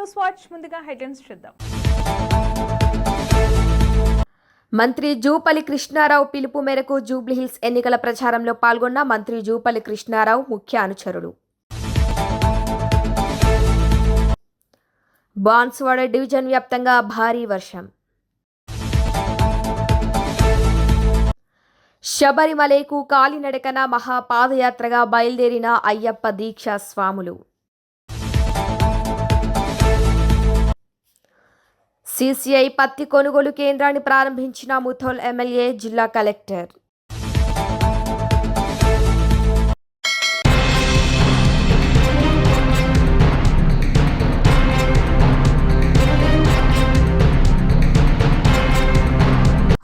News watch ముందుగా headlines చూద్దాం. మంత్రి జూపల్లి కృష్ణారావు పిలుపు మేరకు జూబ్లీహిల్స్ ఎన్నికల ప్రచారంలో పాల్గొన్న మంత్రి జూపల్లి కృష్ణారావు ముఖ్య అనుచరుడు బాన్స్వాడ డివిజన్ వ్యాప్తంగా భారీ వర్షం. శబరిమలకు కాలినడకన మహాపాదయాత్రగా బయలుదేరిన అయ్యప్ప దీక్షా స్వాములు. సీసీఐ పత్తి కొనుగోలు కేంద్రాన్ని ప్రారంభించిన ముథోల్ ఎమ్మెల్యే జిల్లా కలెక్టర్.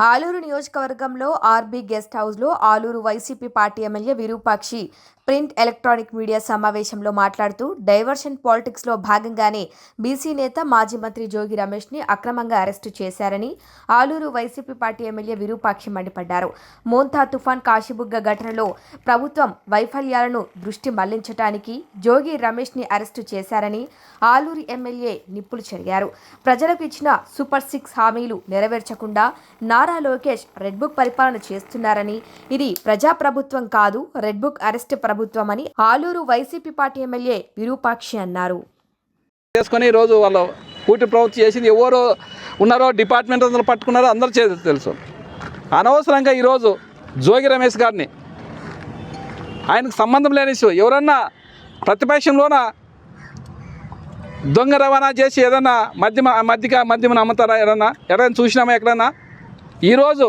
ఆలూరు నియోజకవర్గంలో ఆర్బీ గెస్ట్ హౌస్లో Aluru YCP party MLA Virupakshi print electronic media సమావేశంలో మాట్లాడుతూ డైవర్షన్ పాలిటిక్స్లో భాగంగానే బీసీ నేత మాజీ మంత్రి జోగి రమేష్ని అక్రమంగా అరెస్టు చేశారని Aluru YCP party MLA Virupakshi మండిపడ్డారు. మోంతా తుఫాన్ కాశీబుగ్గ ఘటనలో ప్రభుత్వం వైఫల్యాలను దృష్టి మళ్ళించడానికి జోగి రమేష్ని అరెస్టు చేశారని ఆలూరు ఎమ్మెల్యే నిప్పులు చెరిగారు. ప్రజలకు ఇచ్చిన సూపర్ సిక్స్ హామీలు నెరవేర్చకుండా నారా లోకేష్ రెడ్ బుక్ పరిపాలన చేస్తున్నారని ఇది ప్రజాప్రభుత్వం కాదు రెడ్ బుక్ అరెస్ట్ ప్రభుత్వం అని Aluru YCP party MLA Virupakshi అన్నారు. చేసుకొని ఈరోజు వాళ్ళు కూటి ప్రభుత్వం చేసింది ఎవరు ఉన్నారో డిపార్ట్మెంట్ అందరూ పట్టుకున్నారో అందరూ చేసి తెలుసు. అనవసరంగా ఈరోజు జోగి రమేష్ గారిని ఆయనకు సంబంధం లేని ఇష్యూ. ఎవరన్నా ప్రతిపక్షంలోన దొంగ రవాణా చేసి ఏదన్నా మద్యమ మద్యక మద్యమని అమ్ముతారా ఏదన్నా ఎక్కడైనా చూసినామా ఎక్కడన్నా? ఈరోజు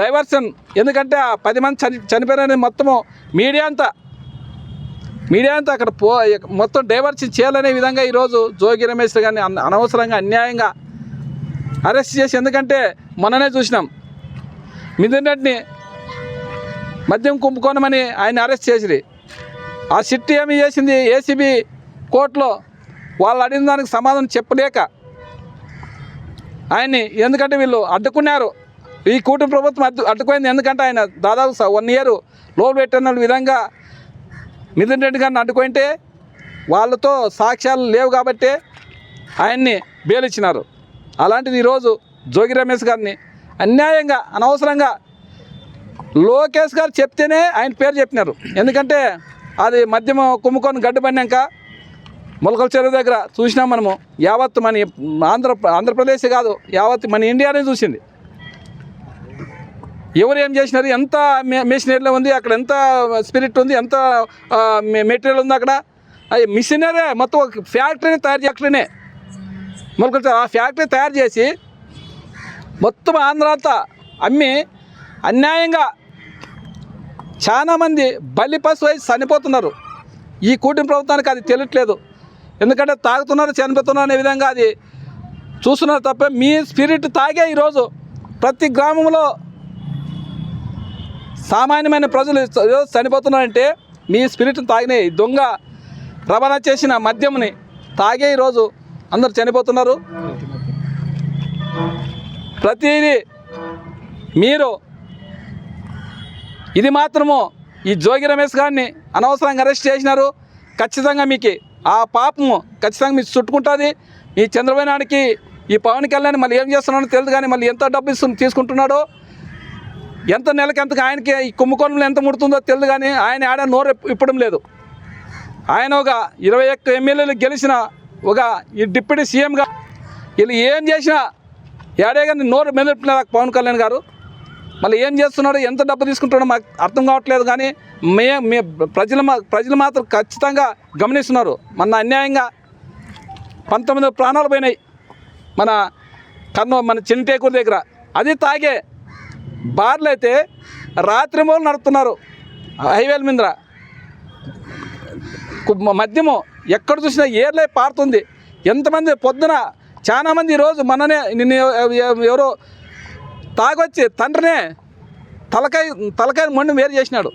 డైవర్షన్. ఎందుకంటే ఆ పది మంది చని చనిపోయిన మొత్తము మీడియా అంతా మీడియా అంతా అక్కడ పో మొత్తం డైవర్షన్ చేయాలనే విధంగా ఈరోజు జోగి రమేష్ గారిని అన్ అనవసరంగా అన్యాయంగా అరెస్ట్ చేసి ఎందుకంటే మొన్ననే చూసినాం మిథున్ రెడ్డిని మద్యం కుంభకోణమని ఆయన అరెస్ట్ చేసిరి. ఆ సిట్టి ఏమి చేసింది? ఏసీబీ కోర్టులో వాళ్ళు అడిగిన దానికి సమాధానం చెప్పలేక ఆయన్ని ఎందుకంటే వీళ్ళు అడ్డుకున్నారు. ఈ కూటమి ప్రభుత్వం అడ్డు అడ్డుకోయింది. ఎందుకంటే ఆయన దాదాపు వన్ ఇయర్ లోన్ పెట్టిన విధంగా మిథున్ రెడ్డి గారిని అడ్డుకుంటే వాళ్ళతో సాక్ష్యాలు లేవు కాబట్టి ఆయన్ని బేలిచ్చినారు. అలాంటిది ఈరోజు జోగి రమేష్ గారిని అన్యాయంగా అనవసరంగా లోకేష్ గారు చెప్తేనే ఆయన పేరు చెప్పినారు. ఎందుకంటే అది మద్యం కుమ్ముకొని గడ్డు పడినాక మొలకల చెరువు దగ్గర చూసినాం మనము. యావత్ మన ఆంధ్ర ఆంధ్రప్రదేశ్ కాదు యావత్ మన ఇండియానే చూసింది. ఎవరు ఏం చేసినారు? ఎంత మెషినరీలో ఉంది అక్కడ ఎంత స్పిరిట్ ఉంది ఎంత మె- మెటీరియల్ ఉంది అక్కడ? అది మిషనరీ మొత్తం ఒక ఫ్యాక్టరీని తయారు ఫ్యాక్టరీనే మొలకల ఆ ఫ్యాక్టరీ తయారు చేసి మొత్తం ఆంధ్ర అంతా అమ్మి అన్యాయంగా చాలామంది బలి పశు చనిపోతున్నారు. ఈ కూటమి ప్రభుత్వానికి అది తెలియట్లేదు. ఎందుకంటే తాగుతున్నారు చనిపోతున్నారు అనే విధంగా అది చూస్తున్నారు తప్ప మీ స్పిరిట్ తాగే ఈరోజు ప్రతి గ్రామంలో సామాన్యమైన ప్రజలు చనిపోతున్నారంటే మీ స్పిరిట్ని తాగినే దొంగ రవాణా చేసిన మద్యంని తాగే ఈరోజు అందరు చనిపోతున్నారు. ప్రతిదీ మీరు ఇది మాత్రము ఈ జోగి రమేష్ గారిని అనవసరంగా అరెస్ట్ చేసినారు. ఖచ్చితంగా మీకు ఆ పాపము ఖచ్చితంగా మీకు చుట్టుకుంటుంది. ఈ చంద్రబాబు నాయుడికి ఈ పవన్ కళ్యాణ్ మళ్ళీ ఏం చేస్తున్నాడో తెలియదు కానీ మళ్ళీ ఎంత డబ్బు ఇస్తుంది తీసుకుంటున్నాడో ఎంత నెలకి ఎంత ఆయనకి ఈ కుంభకోణంలో ఎంత ముడుతుందో తెలియదు కానీ ఆయన ఆడ నోరు ఇప్పడం లేదు. ఆయన ఒక ఇరవై ఒక్క ఎమ్మెల్యేలు గెలిచిన ఒక ఈ డిప్యూటీ సీఎంగా వీళ్ళు ఏం చేసినా ఏడే కానీ నోరు మెదపలేదు పవన్ కళ్యాణ్ గారు. మళ్ళీ ఏం చేస్తున్నాడో ఎంత డబ్బు తీసుకుంటాడో మాకు అర్థం కావట్లేదు కానీ మే మే ప్రజలు మా ప్రజలు మాత్రం ఖచ్చితంగా గమనిస్తున్నారు. మన అన్యాయంగా పంతొమ్మిది ప్రాణాలు పోయినాయి మన కన్ను మన చిన్నటేకూరు దగ్గర. అది తాగే బార్లు అయితే రాత్రి మూలు నడుపుతున్నారు. హైవేల మీద. మద్యము ఎక్కడ చూసినా ఏర్లే పారుతుంది. ఎంతమంది పొద్దున చాలామంది ఈరోజు మననే నిన్ను ఎవరో తాగొచ్చి తండ్రినే తలకాయ తలకాయ మొండి వేరు చేసినాడు.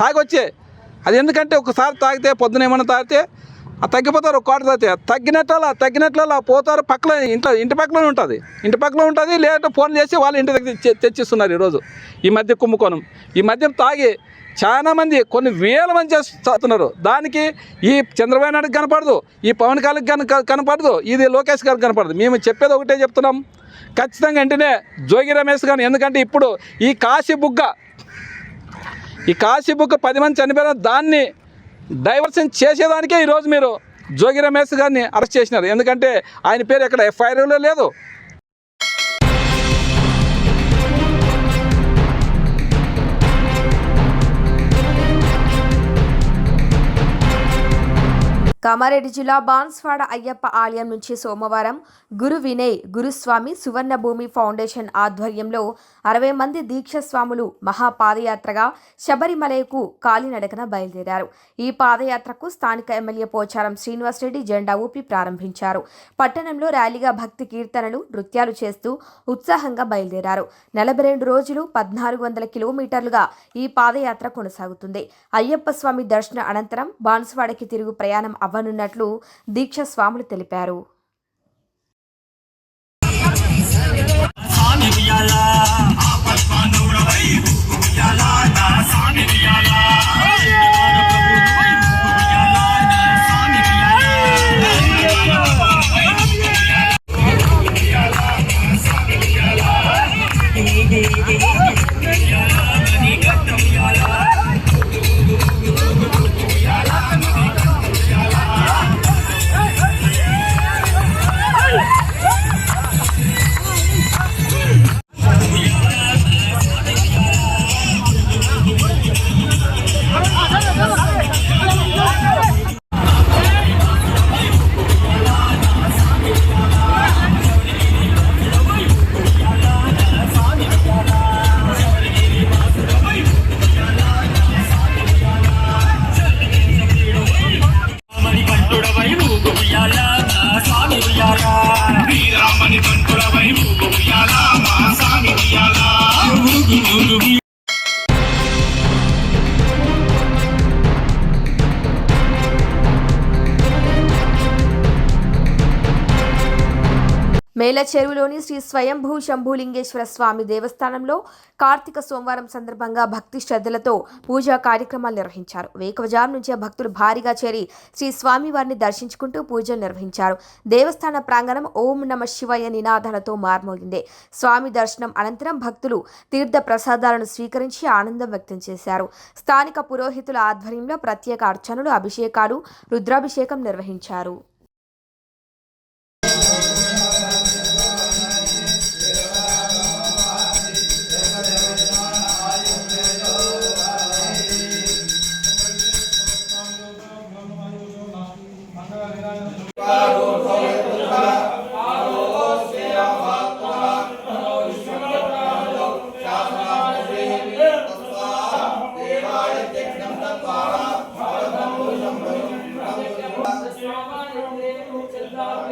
తాగొచ్చే అది ఎందుకంటే ఒకసారి తాగితే పొద్దున ఏమైనా తాగితే తగ్గిపోతారు కోట తగ్గితే తగ్గినట్ల తగ్గినట్ల పోతారు పక్కన ఇంట్లో ఇంటి పక్కన ఉంటుంది. ఇంటి పక్కన ఉంటుంది లేదంటే ఫోన్ చేసి వాళ్ళు ఇంటి దగ్గర తెచ్చిస్తున్నారు ఈరోజు. ఈ మధ్య కుంభకోణం. ఈ మధ్య తాగి చాలామంది కొన్ని వేల మంది చేస్తున్నారు దానికి ఈ చంద్రబాబు నాయుడుకి కనపడదు ఈ పవన్ కళ్యాణ్ కన కనపడదు ఇది లోకేష్ గారికి కనపడదు. మేము చెప్పేది ఒకటే చెప్తున్నాం. ఖచ్చితంగా వెంటనే జోగి రమేష్ గారిని ఎందుకంటే ఇప్పుడు ఈ కాశీ బుగ్గ ఈ కాశీ బుగ్గ పది మంది చనిపోయిన దాన్ని డైవర్షన్ చేసేదానికే ఈరోజు మీరు జోగి రమేష్ గారిని అరెస్ట్ చేసినారు. ఎందుకంటే ఆయన పేరు ఎక్కడ ఎఫ్ఐఆర్లో లేదు. కామారెడ్డి జిల్లా బాన్స్వాడ అయ్యప్ప ఆలయం నుంచి సోమవారం గురు వినయ్ గురుస్వామి సువర్ణభూమి ఫౌండేషన్ ఆధ్వర్యంలో అరవై మంది దీక్షస్వాములు మహాపాదయాత్రగా శబరిమలకు కాలినడకన బయలుదేరారు. ఈ పాదయాత్రకు స్థానిక ఎమ్మెల్యే పోచారం శ్రీనివాసరెడ్డి జెండా ఊపి ప్రారంభించారు. పట్టణంలో ర్యాలీగా భక్తి కీర్తనలు నృత్యాలు చేస్తూ ఉత్సాహంగా బయలుదేరారు. నలభై రెండు రోజులు పద్నాలుగు వందల కిలోమీటర్లుగా ఈ పాదయాత్ర కొనసాగుతుంది. అయ్యప్ప స్వామి దర్శన అనంతరం బాన్సువాడకి తిరుగు ప్రయాణం అవ్వనున్నట్లు దీక్ష స్వాములు తెలిపారు. స్వామి Yalana Sanity. మేల చెరువులోని శ్రీ స్వయంభూ శంభూలింగేశ్వర స్వామి దేవస్థానంలో కార్తీక సోమవారం సందర్భంగా భక్తి శ్రద్ధలతో పూజా కార్యక్రమాలు నిర్వహించారు. వేకవజారు నుంచే భక్తులు భారీగా చేరి శ్రీ స్వామివారిని దర్శించుకుంటూ పూజలు నిర్వహించారు. దేవస్థాన ప్రాంగణం ఓం నమ శివయ నినాదాలతో మార్మోగింది. స్వామి దర్శనం అనంతరం భక్తులు తీర్థ ప్రసాదాలను స్వీకరించి ఆనందం వ్యక్తం చేశారు. స్థానిక పురోహితుల ఆధ్వర్యంలో ప్రత్యేక అర్చనలు అభిషేకాలు రుద్రాభిషేకం నిర్వహించారు. love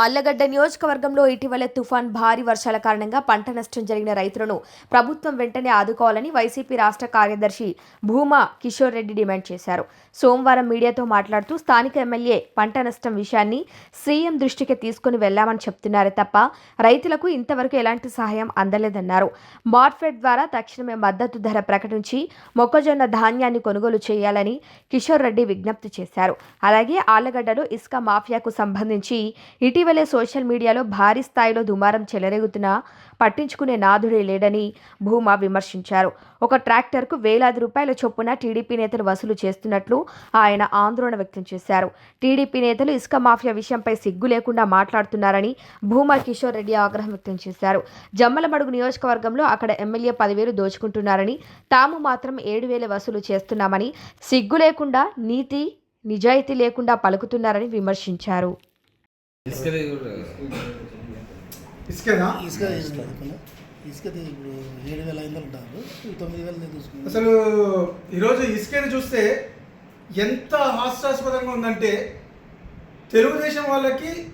ఆళ్ళగడ్డ నియోజకవర్గంలో ఇటీవల తుఫాన్ భారీ వర్షాల కారణంగా పంట నష్టం జరిగిన రైతులను ప్రభుత్వం వెంటనే ఆదుకోవాలని వైసీపీ రాష్ట్ర కార్యదర్శి భూమా కిషోర్ రెడ్డి డిమాండ్ చేశారు. సోమవారం మీడియాతో మాట్లాడుతూ స్థానిక ఎమ్మెల్యే పంట నష్టం విషయాన్ని సీఎం దృష్టికి తీసుకుని వెళ్ళామని చెప్తున్నారే తప్ప రైతులకు ఇంతవరకు ఎలాంటి సహాయం అందలేదన్నారు. మార్ఫెడ్ ద్వారా తక్షణమే మద్దతు ధర ప్రకటించి మొక్కజొన్న ధాన్యాన్ని కొనుగోలు చేయాలని కిషోర్ రెడ్డి విజ్ఞప్తి చేశారు. అలాగే ఆళ్ళగడ్డలో ఇసుక మాఫియాకు సంబంధించి ఇటీవల సోషల్ మీడియాలో భారీ స్థాయిలో దుమారం చెలరేగుతున్నా పట్టించుకునే నాథుడే లేడని భూమా విమర్శించారు. ఒక ట్రాక్టర్కు వేలాది రూపాయల చొప్పున టీడీపీ నేతలు వసూలు చేస్తున్నట్లు ఆయన ఆందోళన వ్యక్తం చేశారు. టీడీపీ నేతలు ఇసుక మాఫియా విషయంపై సిగ్గు లేకుండా మాట్లాడుతున్నారని భూమా కిషోర్ రెడ్డి ఆగ్రహం వ్యక్తం చేశారు. జమ్మలమడుగు నియోజకవర్గంలో అక్కడ ఎమ్మెల్యే పదివేలు దోచుకుంటున్నారని తాము మాత్రం ఏడు వేలు వసూలు చేస్తున్నామని సిగ్గు లేకుండా నీతి నిజాయితీ లేకుండా పలుకుతున్నారని విమర్శించారు. ఇసుకేనా? ఇసుక తీసుకుంటున్నా ఇసుక. తీ- ఇప్పుడు ఏడు వేల ఐదు వందలు ఉంటారు. ఈ తొమ్మిది వేలు నేను తీసుకున్నాను. అసలు ఈరోజు ఇసుకని చూస్తే ఎంత హాస్యాస్పదంగా ఉందంటే తెలుగుదేశం వాళ్ళకి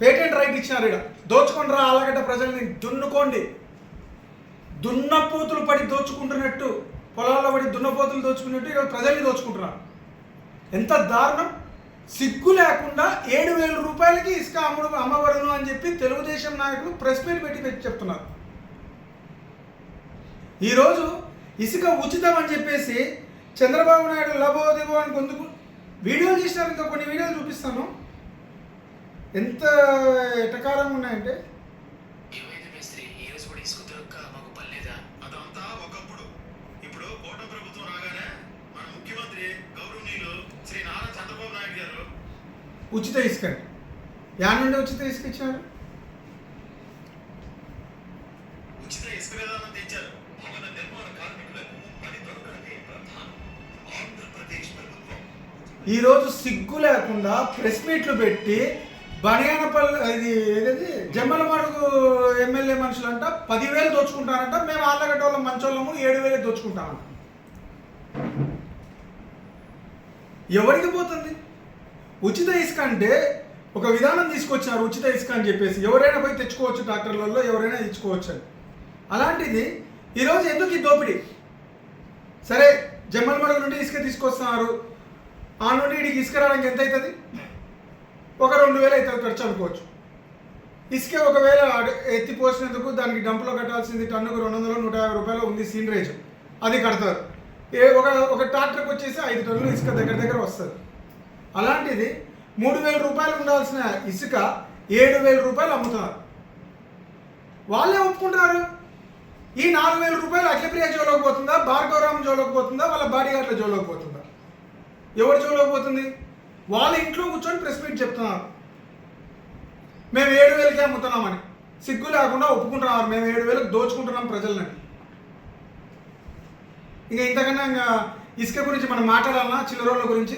పేటెంట్ రైట్ ఇచ్చినారు ఇక్కడ దోచుకుంటారా ఆలగడ్డ ప్రజల్ని దున్నుకోండి. దున్నపోతులు పడి దోచుకుంటున్నట్టు పొలాల్లో పడి దున్నపోతులు దోచుకున్నట్టు ఈరోజు ప్రజల్ని దోచుకుంటున్నారు. ఎంత దారుణం. సిగ్గు లేకుండా ఏడు వేల రూపాయలకి ఇసుక అమ్ముడు అమ్మబడును అని చెప్పి తెలుగుదేశం నాయకులు ప్రెస్ మీట్ పెట్టి పెట్టి చెప్తున్నారు. ఈరోజు ఇసుక ఉచితం అని చెప్పేసి చంద్రబాబు నాయుడు లబో దిబో అని కొందుకు వీడియోలు చేసినారు ఇంకా కొన్ని వీడియోలు చూపిస్తాను. ఎంత ఎటకారంగా ఉన్నాయంటే? ఒకప్పుడు. ఇప్పుడు ప్రభుత్వం రాగానే ముఖ్యమంత్రి గౌరవనీయులు శ్రీ నారా చంద్రబాబు నాయుడు గారు. ఉచిత ఇసుక యా నుండి ఉచిత ఇసుక ఇచ్చినారు ఉచిత ఇసుక విధానం తెచ్చారు. భవన నిర్మాణ కార్మికులకు పని దొరకని ప్రధానం ఆంధ్రప్రదేశ్ ప్రభుత్వం. ఈరోజు సిగ్గు లేకుండా ప్రెస్ మీట్లు పెట్టి బనియానపల్లి ఇది ఏదది? జమ్మలమడుగు ఎమ్మెల్యే మనుషులంట పదివేలు దోచుకుంటారంట. మేము ఆళ్ళగడ్డ వాళ్ళం మంచోళ్ళము ఏడు వేలే దోచుకుంటామంట. ఎవరికి పోతుంది? ఉచిత ఇసుక అంటే ఒక విధానం తీసుకొచ్చారు ఉచిత ఇసుక అని చెప్పేసి. ఎవరైనా పోయి తెచ్చుకోవచ్చు ట్రాక్టర్లలో ఎవరైనా తెచ్చుకోవచ్చు అని. అలాంటిది ఈరోజు ఎందుకు ఈ దోపిడీ? సరే జమ్మలమడుగు నుండి ఇసుక తీసుకొస్తున్నారు. ఆ నుండి ఇడికి ఇసుక రావడానికి ఎంత అవుతుంది? ఒక రెండు వేలు అవుతుంది ఖర్చు అనుకోవచ్చు. ఇసుక ఒకవేళ అడ- ఎత్తి పోసినందుకు దానికి డంపులో కట్టాల్సింది టన్నుకు రెండు వందల నూట యాభై రూపాయలు ఉంది సీనరేజ్ అది కడతారు. ఏ ఒక ఒక ట్రాక్టర్కి వచ్చేసి ఐదు టన్నులు ఇసుక దగ్గర దగ్గర వస్తుంది. అలాంటిది మూడు వేల రూపాయలు ఉండాల్సిన ఇసుక ఏడు వేల రూపాయలు అమ్ముతున్నారు. వాళ్ళే ఒప్పుకుంటున్నారు. ఈ నాలుగు వేల రూపాయలు అఖిలప్రియ జోలోకి పోతుందా? భార్గవరామ్ జోలోకి పోతుందా? వాళ్ళ బాడీగార్డ్ల జోలోకి పోతుందా? ఎవరి జోలోకి పోతుంది? వాళ్ళ ఇంట్లో కూర్చొని ప్రెస్ మీట్ చెప్తున్నారు. మేము ఏడు వేలకే అమ్ముతున్నామని. సిగ్గు లేకుండా ఒప్పుకుంటున్నారు. మేము ఏడు వేలకు దోచుకుంటున్నాం ప్రజలని. ఇంకా ఇంతకన్నా ఇంకా ఇసుక గురించి మనం మాట్లాడాలన్నా చిల్లరోళ్ళ గురించి?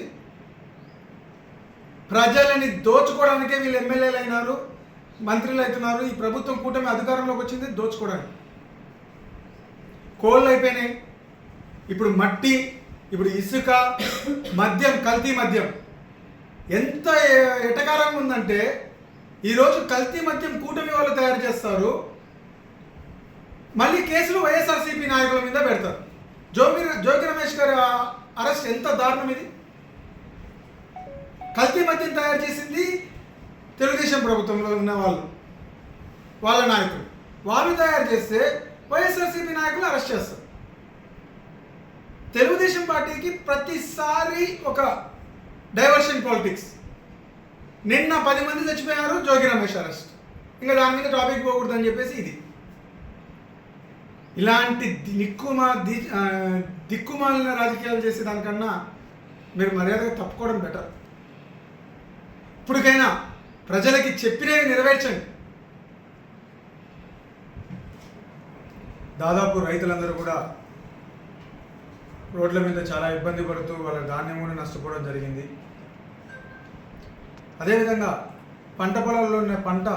ప్రజలని దోచుకోవడానికే వీళ్ళు ఎమ్మెల్యేలు అయినారు మంత్రులు అవుతున్నారు. ఈ ప్రభుత్వం కూటమి అధికారంలోకి వచ్చింది దోచుకోవడానికి. కోళ్ళు అయిపోయినాయి. ఇప్పుడు మట్టి ఇప్పుడు ఇసుక మద్యం కల్తీ మద్యం. ఎంత ఎటకారంగా ఉందంటే ఈరోజు కల్తీ మద్యం కూటమి వాళ్ళు తయారు చేస్తారు. మళ్ళీ కేసులు వైఎస్ఆర్సీపీ నాయకుల మీద పెడతారు. జోగి జోగి రమేష్ గారి అరెస్ట్ ఎంత దారుణం ఇది? కల్తీ మద్యం తయారు చేసింది తెలుగుదేశం ప్రభుత్వంలో ఉన్న వాళ్ళు వాళ్ళ నాయకులు. వాళ్ళు తయారు చేస్తే వైఎస్ఆర్సీపీ నాయకులు అరెస్ట్ చేస్తారు. తెలుగుదేశం పార్టీకి ప్రతిసారి ఒక డైవర్షన్ పాలిటిక్స్. నిన్న పది మంది చచ్చిపోయారు జోగి రమేష్ అరెస్ట్. ఇంకా దాని మీద టాపిక్ పోకూడదని చెప్పేసి ఇది. ఇలాంటి దిక్కుమా ది దిక్కుమాలిన రాజకీయాలు చేసే దానికన్నా మీరు మర్యాదగా తప్పుకోవడం బెటర్ ఇప్పటికైనా ప్రజలకి చెప్పినవి నెరవేర్చండి. దాదాపు రైతులందరూ కూడా రోడ్ల మీద చాలా ఇబ్బంది పడుతూ వాళ్ళ ధాన్యం కూడా నష్టపోవడం జరిగింది. అదేవిధంగా పంట పొలాల్లో ఉన్న పంట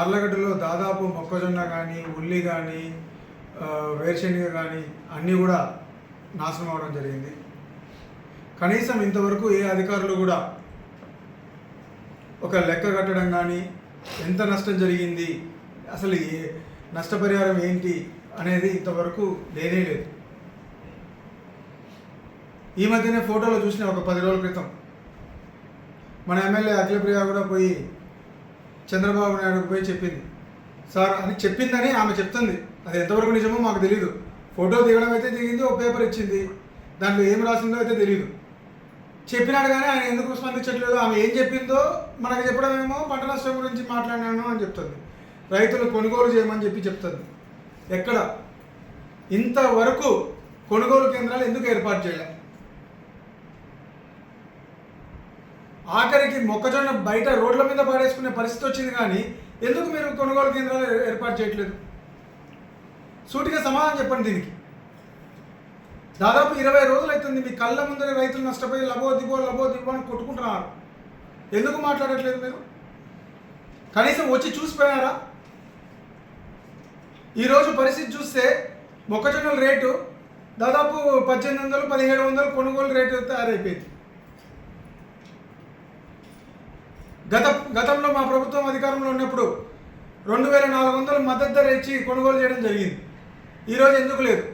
ఆర్లగడ్డలో దాదాపు మొక్కజొన్న కానీ ఉల్లి కానీ వేరుశెనగ కానీ అన్నీ కూడా నాశనం అవడం జరిగింది. కనీసం ఇంతవరకు ఏ అధికారులు కూడా ఒక లెక్క కట్టడం కానీ ఎంత నష్టం జరిగింది అసలు ఏ నష్టపరిహారం ఏంటి అనేది ఇంతవరకు లేనే లేదు. ఈ మధ్యనే ఫోటోలో చూసిన ఒక పది రోజుల క్రితం మన ఎమ్మెల్యే అఖిలప్రియ కూడా పోయి చంద్రబాబు నాయుడుకు పోయి చెప్పింది. సార్ అని చెప్పిందని ఆమె చెప్తుంది. అది ఎంతవరకు నిజమో మాకు తెలియదు ఫోటో దిగడం అయితే దిగింది ఒక పేపర్ ఇచ్చింది. దాంట్లో ఏం రాసిందో అయితే తెలియదు చెప్పినాడు కానీ ఆయన ఎందుకు స్పందించట్లేదు? ఆమె ఏం చెప్పిందో మనకు చెప్పడం ఏమో పంట నష్టం గురించి మాట్లాడినాను అని చెప్తుంది. రైతులు కొనుగోలు చేయమని చెప్పి చెప్తుంది. ఎక్కడ? ఇంతవరకు కొనుగోలు కేంద్రాలు ఎందుకు ఏర్పాటు చేయాలి? ఆఖరికి మొక్కజొన్న బయట రోడ్ల మీద పాడేసుకునే పరిస్థితి వచ్చింది కానీ ఎందుకు మీరు కొనుగోలు కేంద్రాలు ఏర్పాటు చేయట్లేదు? సూటిగా సమాధానం చెప్పండి దీనికి. దాదాపు ఇరవై రోజులు అవుతుంది మీ కళ్ళ ముందర రైతులు నష్టపోయి లబో దిబో లబో దిబో అని కొట్టుకుంటున్నారు. ఎందుకు మాట్లాడట్లేదు మీరు? కనీసం వచ్చి చూసిపోయారా? ఈరోజు పరిస్థితి చూస్తే మొక్కజొన్నల రేటు దాదాపు పద్దెనిమిది వందలు పదిహేడు వందలు కొనుగోలు రేటు తయారైపోయింది. గత గతంలో మా ప్రభుత్వం అధికారంలో ఉన్నప్పుడు రెండు వేల నాలుగు వందలు మద్దతు ధర ఇచ్చి కొనుగోలు చేయడం జరిగింది. ఈరోజు ఎందుకు లేదు?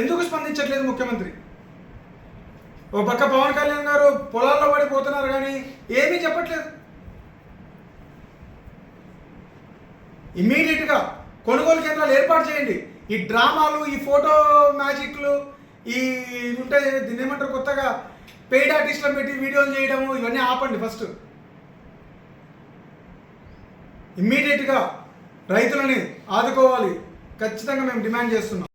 ఎందుకు స్పందించట్లేదు ముఖ్యమంత్రి? ఓ పక్క పవన్ కళ్యాణ్ గారు పొలాల్లో పడిపోతున్నారు కానీ ఏమీ చెప్పట్లేదు. ఇమ్మీడియట్గా కొనుగోలు కేంద్రాలు ఏర్పాటు చేయండి. ఈ డ్రామాలు ఈ ఫోటో మ్యాజిక్లు ఈ ఉంటాయి దీన్ని ఏమంటారు కొత్తగా? పెయిడ్ ఆర్టిస్టులను పెట్టి వీడియోలు చేయడము ఇవన్నీ ఆపండి ఫస్ట్ ఇమ్మీడియట్గా రైతులని ఆదుకోవాలి. ఖచ్చితంగా మేము డిమాండ్ చేస్తున్నాం.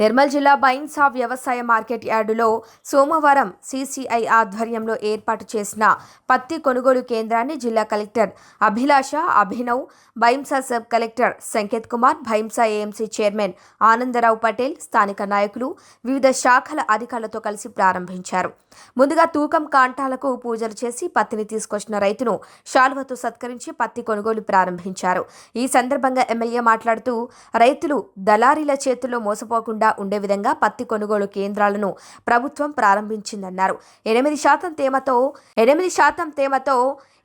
నిర్మల్ జిల్లా బైన్సా వ్యవసాయ మార్కెట్ యార్డులో సోమవారం సీసీఐ ఆధ్వర్యంలో ఏర్పాటు చేసిన పత్తి కొనుగోలు కేంద్రాన్ని జిల్లా collector Abhilasha Abhinav Bhainsa sub collector Sanketh Kumar Bhainsa AMC chairman Anandrao Patel స్థానిక నాయకులు వివిధ శాఖల అధికారులతో కలిసి ప్రారంభించారు. ముందుగా తూకం కాంటాలకు పూజలు చేసి పత్తిని తీసుకొచ్చిన రైతును శాల్వతో సత్కరించి పత్తి కొనుగోలు ప్రారంభించారు. ఈ సందర్భంగా ఎమ్మెల్యే మాట్లాడుతూ రైతులు దళారీల చేతుల్లో మోసపోకుండా ఉండే విధంగా పత్తి కొనుగోలు కేంద్రాలను ప్రభుత్వం ప్రారంభించిందన్నారు. ఎనిమిది శాతం తేమతో ఎనిమిది శాతం తేమతో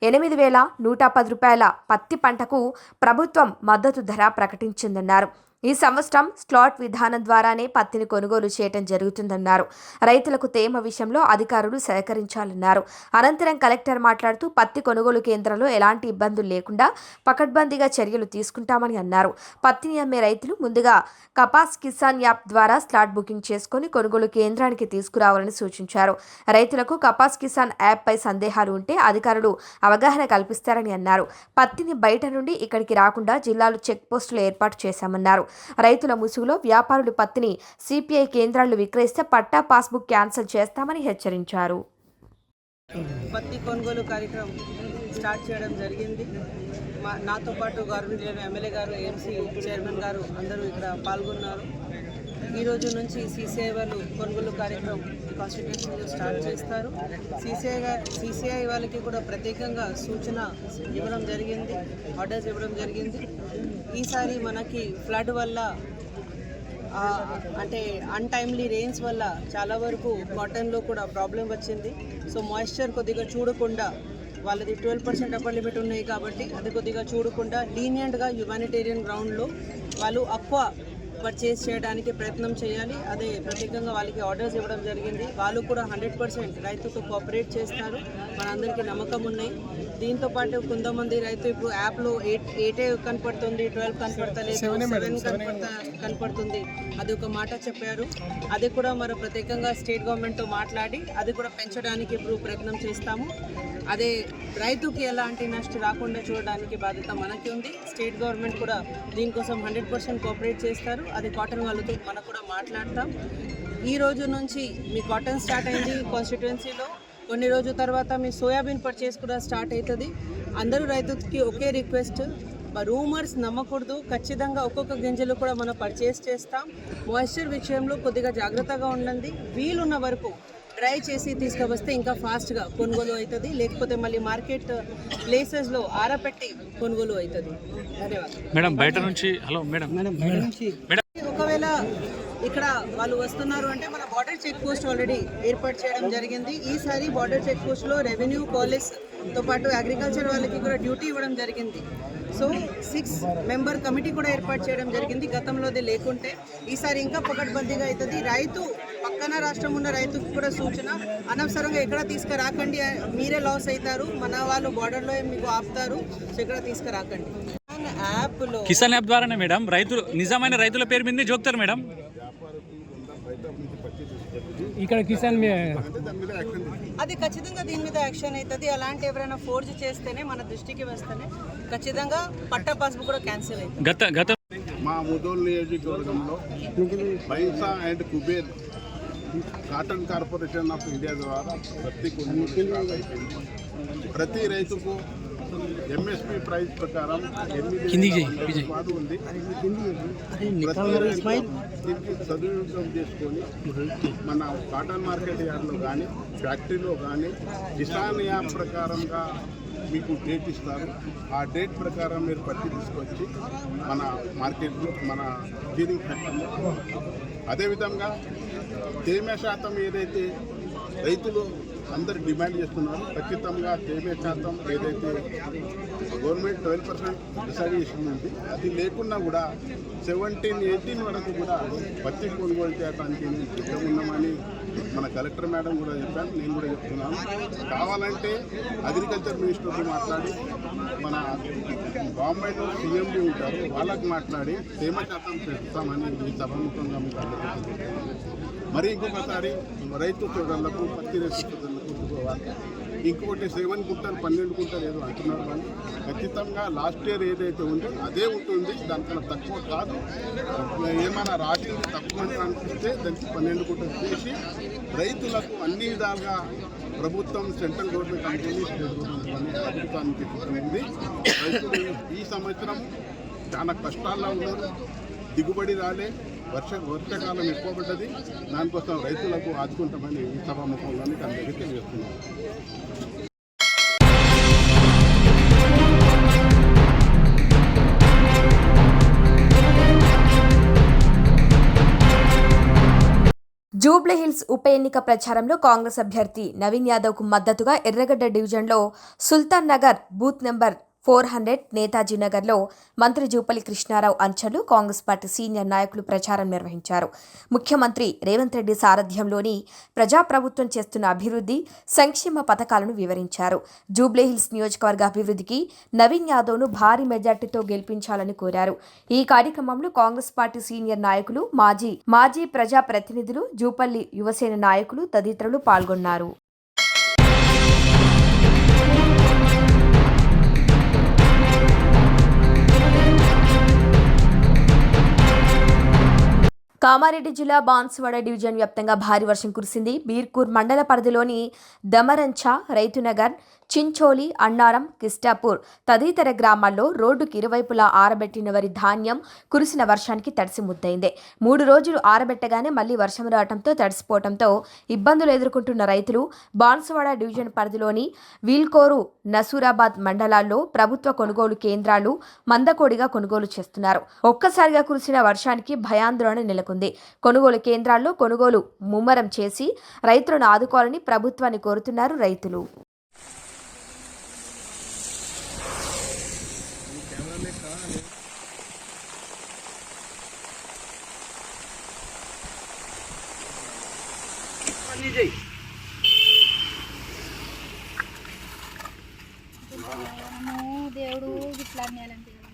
ఎనిమిది వేల నూట పది రూపాయల పత్తి పంటకు ప్రభుత్వం మద్దతు ధర ప్రకటించిందన్నారు. ఈ సంవత్సరం స్లాట్ విధానం ద్వారానే పత్తిని కొనుగోలు చేయడం జరుగుతుందన్నారు. రైతులకు తేమ విషయంలో అధికారులు సహకరించాలన్నారు. అనంతరం కలెక్టర్ మాట్లాడుతూ పత్తి కొనుగోలు కేంద్రంలో ఎలాంటి ఇబ్బందులు లేకుండా పకడ్బందీగా చర్యలు తీసుకుంటామని అన్నారు. పత్తిని అమ్మే రైతులు ముందుగా కపాస్ కిసాన్ యాప్ ద్వారా స్లాట్ బుకింగ్ చేసుకుని కొనుగోలు కేంద్రానికి తీసుకురావాలని సూచించారు. రైతులకు కపాస్ కిసాన్ యాప్పై సందేహాలు ఉంటే అధికారులు అవగాహన కల్పిస్తారని అన్నారు. పత్తిని బయట నుండి ఇక్కడికి రాకుండా జిల్లాలో చెక్ పోస్టులు ఏర్పాటు చేశామన్నారు. రైతుల ముసుగులో వ్యాపారులు పత్తిని సిపిఐ కేంద్రాలు విక్రయిస్తే పట్టా పాస్బుక్ క్యాన్సిల్ చేస్తామని హెచ్చరించారు. పత్తి కొనుగోలు కార్యక్రమం స్టార్ట్ చేయడం జరిగింది. మా నాతో పాటు గవర్నమెంట్ జిల్లా ఎమ్మెల్యే గారు ఏఎంసీ చైర్మన్ గారు అందరూ ఇక్కడ పాల్గొన్నారు. ఈ రోజు నుంచి సీసీఐ వాళ్ళు కొనుగోలు కార్యక్రమం కాన్స్టిట్యూషన్లో స్టార్ట్ చేస్తారు. సీసీఐ సీసీఐ వాళ్ళకి కూడా ప్రత్యేకంగా సూచన ఇవ్వడం జరిగింది ఆర్డర్స్ ఇవ్వడం జరిగింది. ఈసారి మనకి ఫ్లడ్ వల్ల అంటే అన్టైమ్లీ రెయిన్స్ వల్ల చాలా వరకు కాటన్లో కూడా ప్రాబ్లం వచ్చింది. సో మాయిశ్చర్ కొద్దిగా చూడకుండా వాళ్ళది ట్వెల్వ్ పర్సెంట్ అప్పర్ లిమిట్ ఉన్నాయి కాబట్టి అది కొద్దిగా చూడకుండా లీనియంట్గా హ్యుమానిటేరియన్ గ్రౌండ్లో వాళ్ళు అక్వా పర్చేస్ చేయడానికి ప్రయత్నం చేయాలి. అదే ప్రత్యేకంగా వాళ్ళకి ఆర్డర్స్ ఇవ్వడం జరిగింది. వాళ్ళు కూడా హండ్రెడ్ పర్సెంట్ రైతుతో కోఆపరేట్ చేస్తారు. మనందరికీ నమ్మకం ఉన్నాయి. దీంతో పాటు కొంతమంది రైతు ఇప్పుడు యాప్లో ఎయిట్ ఎయిటే కనపడుతుంది ట్వెల్వ్ కనపడతలేదు సెవెన్ కనపడతా కనపడుతుంది. అది ఒక మాట చెప్పారు. అది కూడా మనం ప్రత్యేకంగా స్టేట్ గవర్నమెంట్తో మాట్లాడి అది కూడా పెంచడానికి ఇప్పుడు ప్రయత్నం చేస్తాము. అదే రైతుకి ఎలాంటి నష్టం రాకుండా చూడడానికి బాధ్యత మనకి ఉంది. స్టేట్ గవర్నమెంట్ కూడా దీనికోసం హండ్రెడ్ పర్సెంట్ కోఆపరేట్ చేస్తారు. అది కాటన్ వాళ్ళతో మనం కూడా మాట్లాడతాం. ఈ రోజు నుంచి మీ కాటన్ స్టార్ట్ అయింది కాన్స్టిట్యుయెన్సీలో కొన్ని రోజుల తర్వాత మీ సోయాబీన్ పర్చేస్ కూడా స్టార్ట్ అవుతుంది. అందరూ రైతుకి ఒకే రిక్వెస్ట్ రూమర్స్ నమ్మకూడదు. ఖచ్చితంగా ఒక్కొక్క గింజలు కూడా మనం పర్చేస్ చేస్తాం. మాయిశ్చర్ విషయంలో కొద్దిగా జాగ్రత్తగా ఉండండి. వీలున్న వరకు డ్రై చేసి తీసుకువస్తే ఇంకా ఫాస్ట్గా కొనుగోలు అవుతుంది. లేకపోతే మళ్ళీ మార్కెట్ ప్లేసెస్లో ఆరపెట్టి కొనుగోలు అవుతుంది. ధన్యవాదాలు. మేడం బయట నుంచి హలో మేడం. ఒకవేళ ఇక్కడ వాళ్ళు వస్తున్నారు అంటే మన బార్డర్ చెక్ పోస్ట్ ఆల్రెడీ ఏర్పాటు చేయడం జరిగింది. ఈసారి బార్డర్ చెక్ పోస్ట్లో రెవెన్యూ పోలీస్తో పాటు అగ్రికల్చర్ వాళ్ళకి కూడా డ్యూటీ ఇవ్వడం జరిగింది. సో సిక్స్ మెంబర్ కమిటీ కూడా ఏర్పాటు చేయడం జరిగింది. గతంలోది లేకుంటే ఈసారి ఇంకా పొగడ్బందీగా అవుతుంది. రైతు పక్కన రాష్ట్రం ఉన్న రైతుకు కూడా సూచన అనవసరంగా ఎక్కడ తీసుకురాకండి మీరే లాస్ అవుతారు. మన వాళ్ళు బార్డర్లో మీకు ఆపుతారు. సో ఎక్కడ తీసుకురాకండి. యాప్లో కిసాన్ యాప్ ద్వారానే మేడం రైతులు నిజమైన రైతుల పేరు మీద జోక్తారు మేడం. ఇక్కడ కిసాన్ అది ఖచ్చితంగా దీని మీద యాక్షన్ అవుతుంది. అలాంటి ఎవరైనా ఫోర్జ్ చేస్తేనే మన దృష్టికి వస్తేనే ఖచ్చితంగా పట్టా పాస్బుక్ కూడా క్యాన్సిల్ అవుతుంది. గత గత మా ముదోల్ నియోజకవర్గంలో Bhainsa and Kuber cotton corporation of India ద్వారా ప్రతి ప్రతి రైతుకు ఎంఎస్పి ప్రైస్ ప్రకారం ఎనిమిది ఉంది. దీనికి సదువినియోగం చేసుకొని మన కాటన్ మార్కెట్ యార్డ్లో కానీ ఫ్యాక్టరీలో కానీ కిసాన్ యాప్ ప్రకారంగా మీకు డేట్ ఇస్తారు. ఆ డేట్ ప్రకారం మీరు పత్తి తీసుకొచ్చి మన మార్కెట్లో మన డీలింగ్ ఫ్యాక్టరీలో అదేవిధంగా తేమ శాతం ఏదైతే రైతులు అందరు డిమాండ్ చేస్తున్నారు. ఖచ్చితంగా తేమే శాతం ఏదైతే గవర్నమెంట్ ట్వెల్వ్ పర్సెంట్ డిసైడ్ చేసింది అది లేకున్నా కూడా సెవెంటీన్ ఎయిటీన్ వరకు కూడా పత్తి కొనుగోలు చేయడానికి మేము ఉన్నామని మన కలెక్టర్ మేడం కూడా చెప్పాను నేను కూడా చెప్తున్నాను. కావాలంటే అగ్రికల్చర్ మినిస్టర్తో మాట్లాడి మన గవర్నమెంట్ సీఎండీ ఉంటారు వాళ్ళకి మాట్లాడి తేమ శాతం పెడతామని ఈ సభాముఖంగా మీకు అందరికీ మరి ఇంకొకసారి రైతు సోదరులకు పత్తి రైతు సోదరులకు ఇంకొకటి సెవెన్ కుంటారు పన్నెండు కుంటారు ఏదో అంటున్నారు కానీ ఖచ్చితంగా లాస్ట్ ఇయర్ ఏదైతే ఉందో అదే ఉంటుంది. దానికన్నా తక్కువ కాదు. ఏమైనా రాసింది తక్కువ అని అనిపిస్తే దానికి పన్నెండు కుంటలు చేసి రైతులకు అన్ని విధాలుగా ప్రభుత్వం సెంట్రల్ గవర్నమెంట్ అనుకుని స్టేట్ గవర్నమెంట్ ప్రభుత్వానికి చెప్తుంది రైతులు ఈ సంవత్సరం చాలా కష్టాల్లో ఉన్నారు. దిగుబడి రాలే. వర్షం వర్షాకాలం ఎక్కువ పడ్డది. దానికోసం రైతులకు ఆదుకుంటామని ఈ సభాముఖంలో మీకు అందరికీ తెలియజేస్తున్నాను జూబ్లీహిల్స్ ఉప ఎన్నిక ప్రచారంలో కాంగ్రెస్ అభ్యర్థి నవీన్ యాదవ్కు మద్దతుగా ఎర్రగడ్డ డివిజన్లో Sultan Nagar booth number four hundred Netaji నగర్లో మంత్రి జూపల్లి కృష్ణారావు అంచలు కాంగ్రెస్ పార్టీ సీనియర్ నాయకులు ప్రచారం నిర్వహించారు. ముఖ్యమంత్రి రేవంత్ రెడ్డి సారథ్యంలోని ప్రజాప్రభుత్వం చేస్తున్న అభివృద్ధి సంక్షేమ పథకాలను వివరించారు. జూబ్లీహిల్స్ నియోజకవర్గ అభివృద్ధికి నవీన్ యాదవ్ను భారీ మెజార్టీతో గెలిపించాలని కోరారు. ఈ కార్యక్రమంలో కాంగ్రెస్ పార్టీ సీనియర్ నాయకులు మాజీ మాజీ ప్రజా ప్రతినిధులు జూపల్లి యువసేన నాయకులు తదితరులు పాల్గొన్నారు. కామారెడ్డి జిల్లా బాన్సువాడ డివిజన్ వ్యాప్తంగా భారీ వర్షం కురిసింది. బీర్కూర్ మండల పరిధిలోని దమరంచ రైతునగర్ చించోలి అన్నారం కిస్టాపూర్ తదితర గ్రామాల్లో రోడ్డుకి ఇరువైపులా ఆరబెట్టిన వరి ధాన్యం కురిసిన వర్షానికి తడిసి ముద్దైంది. మూడు రోజులు ఆరబెట్టగానే మళ్ళీ వర్షం రావడంతో తడిసిపోవడంతో ఇబ్బందులు ఎదుర్కొంటున్న రైతులు బాన్సువాడ డివిజన్ పరిధిలోని వీల్కోరు నసూరాబాద్ మండలాల్లో ప్రభుత్వ కొనుగోలు కేంద్రాలు మందకోడిగా కొనుగోలు చేస్తున్నారు. ఒక్కసారిగా కురిసిన వర్షానికి భయాందోళన నెలకొంది. కొనుగోలు కేంద్రాల్లో కొనుగోలు ముమ్మరం చేసి రైతులను ఆదుకోవాలని ప్రభుత్వాన్ని కోరుతున్నారు రైతులు. దేవుడు ఇట్లా అన్యాలంటే మనం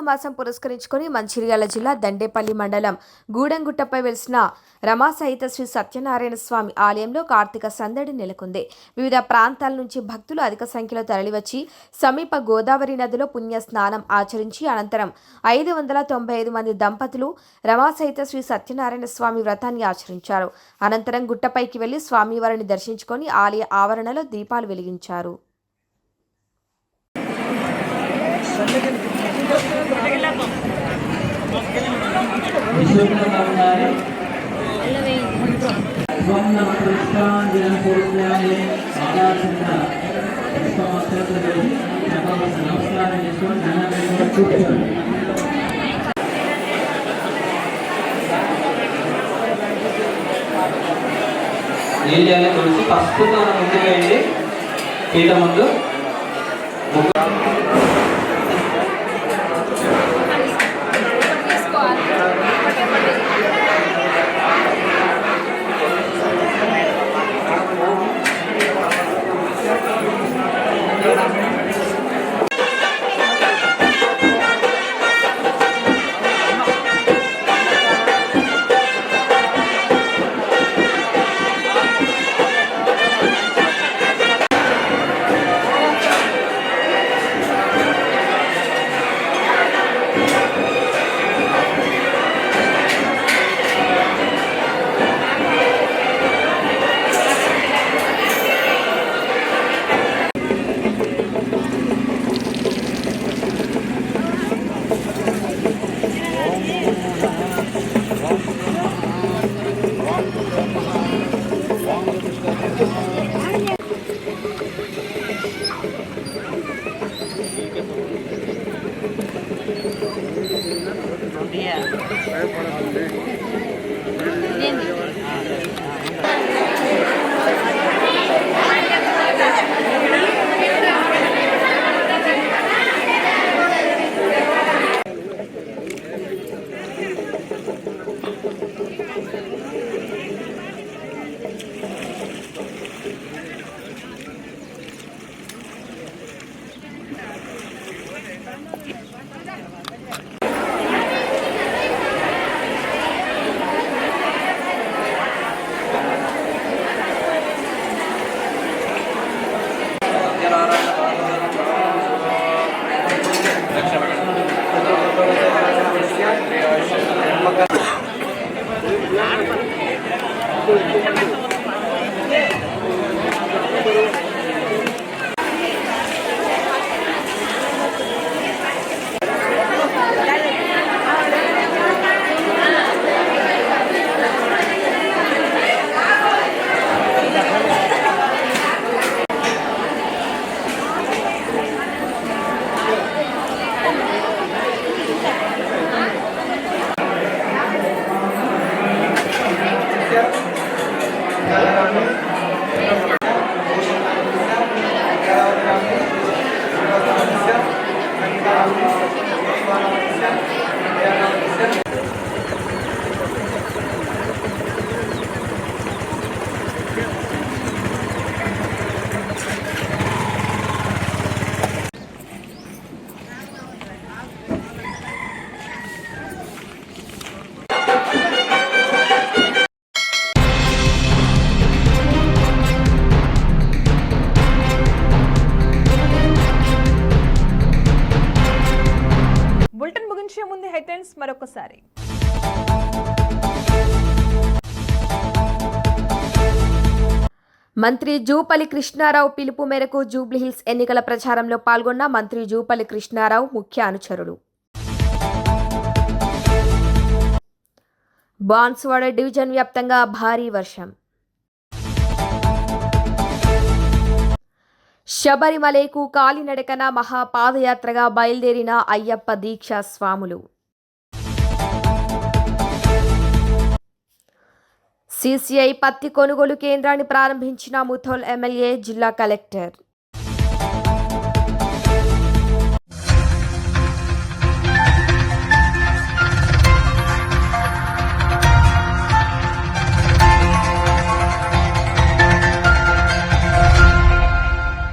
కార్తీక మాసం పురస్కరించుకొని మంచిర్యాల జిల్లా దండేపల్లి మండలం గూడెంగుట్టపై వెలిసిన రమాసహిత శ్రీ సత్యనారాయణ స్వామి ఆలయంలో కార్తీక సందడి నెలకొంది. వివిధ ప్రాంతాల నుంచి భక్తులు అధిక సంఖ్యలో తరలివచ్చి సమీప గోదావరి నదిలో పుణ్య స్నానం ఆచరించి అనంతరం ఐదు వందల తొంభై ఐదు మంది దంపతులు రమాసహిత శ్రీ సత్యనారాయణ స్వామి వ్రతాన్ని ఆచరించారు. అనంతరం గుట్టపైకి వెళ్ళి స్వామివారిని దర్శించుకొని ఆలయ ఆవరణలో దీపాలు వెలిగించారు. ఏం చేయాలి తులసి ఫస్ట్ మనం ముందుకు వెళ్ళి పీట ముందు. బులెటిన్ ముగించే ముందు హెడ్లైన్స్ మరొకసారి. మంత్రి జూపల్లి కృష్ణారావు పిలుపు మేరకు జూబ్లీహిల్స్ ఎన్నికల ప్రచారంలో పాల్గొన్న మంత్రి జూపల్లి కృష్ణారావు ముఖ్య అనుచరుడు బాన్స్వాడ డివిజన్ వ్యాప్తంగా భారీ వర్షం. శబరిమలకు కాలినడకన మహాపాదయాత్రగా బయలుదేరిన అయ్యప్ప దీక్షా స్వాములు. సిసిఐ పత్తి కొనుగోలు కేంద్రాన్ని ప్రారంభించిన ముథోల్ ఎమ్మెల్యే జిల్లా కలెక్టర్.